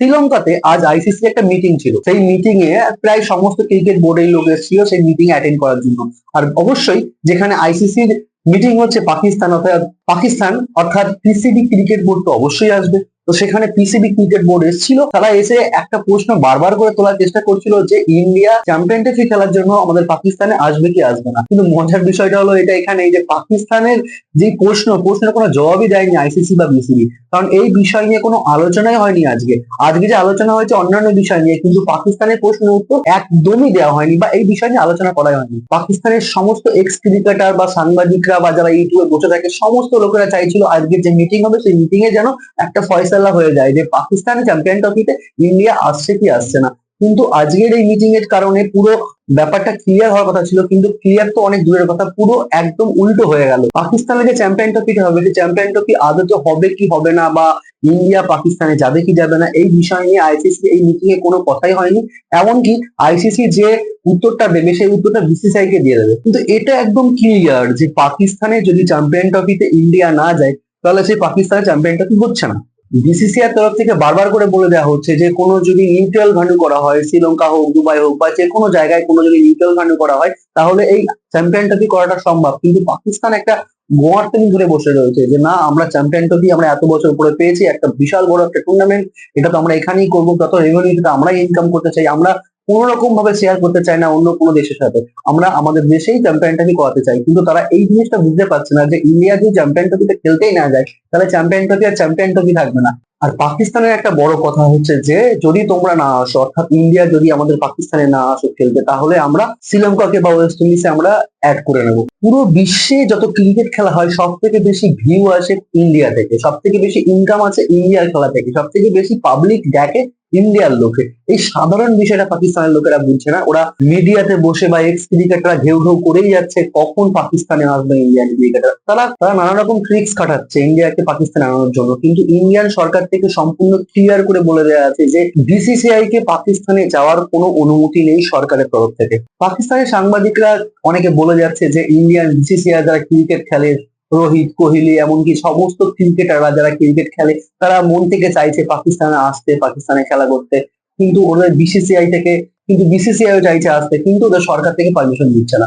শ্রীলঙ্কাতে আজ আইসিসি একটা মিটিং ছিল। সেই মিটিং এ প্রায় সমস্ত ক্রিকেট বোর্ডের লোক এসেছিল সেই মিটিং অ্যাটেন্ড করার জন্য। আর অবশ্যই যেখানে আইসিসির মিটিং হচ্ছে পাকিস্তান অর্থাৎ পাকিস্তান, অর্থাৎ পিসিবি ক্রিকেট বোর্ড তো অবশ্যই আসবে। তো সেখানে পিসিবি ক্রিকেট বোর্ড এসেছিল। তারা এসে একটা প্রশ্ন বারবার করে তোলার চেষ্টা করছিল যে ইন্ডিয়া চ্যাম্পিয়ন ট্রফি খেলার জন্য আমাদের পাকিস্তানে আসবে কি আসবে না। কিন্তু মজার বিষয়টা হলো এটা এখানে যে পাকিস্তানের যে প্রশ্ন, প্রশ্নের কোনো জবাবই দেয়নি আইসিসি বা বিসিবি কারণ এই বিষয় নিয়ে কোনো আলোচনাই হয়নি আজকে। আজকে যে আলোচনা হয়েছে অন্যান্য বিষয় নিয়ে, কিন্তু পাকিস্তানের প্রশ্নের উত্তর একদমই দেওয়া হয়নি বা এই বিষয় নিয়ে আলোচনা করা হয়নি। পাকিস্তানের সমস্ত এক্স ক্রিকেটার বা সাংবাদিকরা বা যারা ইউটিউবে বসে থাকে, সমস্ত লোকেরা চাইছিল আজকের যে মিটিং হবে, সেই মিটিং এ যেন একটা ফয়সালা হয়ে যায় যে পাকিস্তান চ্যাম্পিয়ন ট্রফিতে ইন্ডিয়া আসছে কি আসছে না। কিন্তু আজকের এই মিটিং এর কারণে পুরো ব্যাপারটা ক্লিয়ার হওয়ার কথা ছিল, কিন্তু ক্লিয়ার তো অনেক দূরের কথা, পুরো একদম উল্টো হয়ে গেল। পাকিস্তানের যে চ্যাম্পিয়ন ট্রফিটা হবে, যে চ্যাম্পিয়ন ট্রফি আদতে হবে কি হবে না, বা ইন্ডিয়া পাকিস্তানে যাবে কি যাবে না, এই বিষয় নিয়ে আইসিসি এই মিটিং এ কোনো কথাই হয়নি। এমনকি আইসিসি যে উত্তরটা দেবে, সেই উত্তরটা বিসিসিআই কে দিয়ে দেবে। কিন্তু এটা একদম ক্লিয়ার যে পাকিস্তানে যদি চ্যাম্পিয়ন ট্রফিতে ইন্ডিয়া না যায়, তাহলে সেই পাকিস্তানের চ্যাম্পিয়ন ট্রফি হচ্ছে না। বিসিসিআর তরফ থেকে বারবার করে বলে দেওয়া হচ্ছে যে, কোনো যদি নিউট্রাল ভ্যালু করা হয়, শ্রীলঙ্কা হোক, দুবাই হোক বা যে কোনো জায়গায় কোনো যদি নিউট্রাল ভ্যানু করা হয়, তাহলে এই চ্যাম্পিয়ন ট্রফি করাটা সম্ভব? কিন্তু পাকিস্তান একটা গোয়ার তিনি ধরে বসে রয়েছে যে, না, আমরা চ্যাম্পিয়ন ট্রফি আমরা এত বছর পরে পেয়েছি, একটা বিশাল বড় একটা টুর্নামেন্ট এটা তো আমরা এখানেই করব, যত রেভিনিউ আমরা ইনকাম করতে চাই, আমরা কোন রকম ভাবে শেয়ার করতে চাই না অন্য কোনো দেশের সাথে। আমরা আমাদের দেশেই চ্যাম্পিয়ন ট্রফি করাতে চাই, কিন্তু তারা এই জিনিসটা বুঝতে পারছে না যে ইন্ডিয়া যদি চ্যাম্পিয়ন ট্রফিতে খেলতেই না যায়, তাহলে চ্যাম্পিয়ন ট্রফি আর চ্যাম্পিয়ন ট্রফি থাকবে না। আর পাকিস্তানের একটা বড় কথা হচ্ছে যে, যদি তোমরা না আসো, অর্থাৎ ইন্ডিয়া যদি আমাদের পাকিস্তানে না আসো খেলতে, তাহলে আমরা শ্রীলঙ্কাকে বা ওয়েস্ট ইন্ডিজে আমরা অ্যাড করে নেব। পুরো বিশ্বে যত ক্রিকেট খেলা হয় সব থেকে বেশি ভিউ আসে ইন্ডিয়া থেকে সব থেকে বেশি ইনকাম আছে ইন্ডিয়ার খেলা থেকে সব থেকে বেশি পাবলিক দেখে ইন্ডিয়ার লোকে। এই সাধারণ বিষয়টা পাকিস্তানের লোকেরা বুঝছে না। ওরা মিডিয়াতে বসে বা এক্স ক্রিকেটাররা ঘেউ ঘেউ করেই যাচ্ছে কখন পাকিস্তানে আসবে ইন্ডিয়ান ক্রিকেটার তারা তারা নানা রকম ট্রিক্স খাটাচ্ছে ইন্ডিয়াকে পাকিস্তানে আনানোর জন্য। কিন্তু ইন্ডিয়ান সরকার থেকে সম্পূর্ণ ক্লিয়ার করে বলে দেওয়া আছে যে বিসিসিআই কে পাকিস্তানে যাওয়ার কোনো অনুমতি নেই সরকারের তরফ থেকে। পাকিস্তানের সাংবাদিকরা অনেকে বলে যাচ্ছে যে ইন্ডিয়ান বিসিসিআই যারা ক্রিকেট খেলে রোহিত কোহলি এমনকি সমস্ত ক্রিকেটাররা যারা ক্রিকেট খেলে, তারা মন থেকে চাইছে পাকিস্তানে আসতে, পাকিস্তানে খেলা করতে। কিন্তু ওদের বিসিসিআই থেকে, কিন্তু বিসিসিআই চাইছে আসতে, কিন্তু ওদের সরকার থেকে পারমিশন দিচ্ছে না।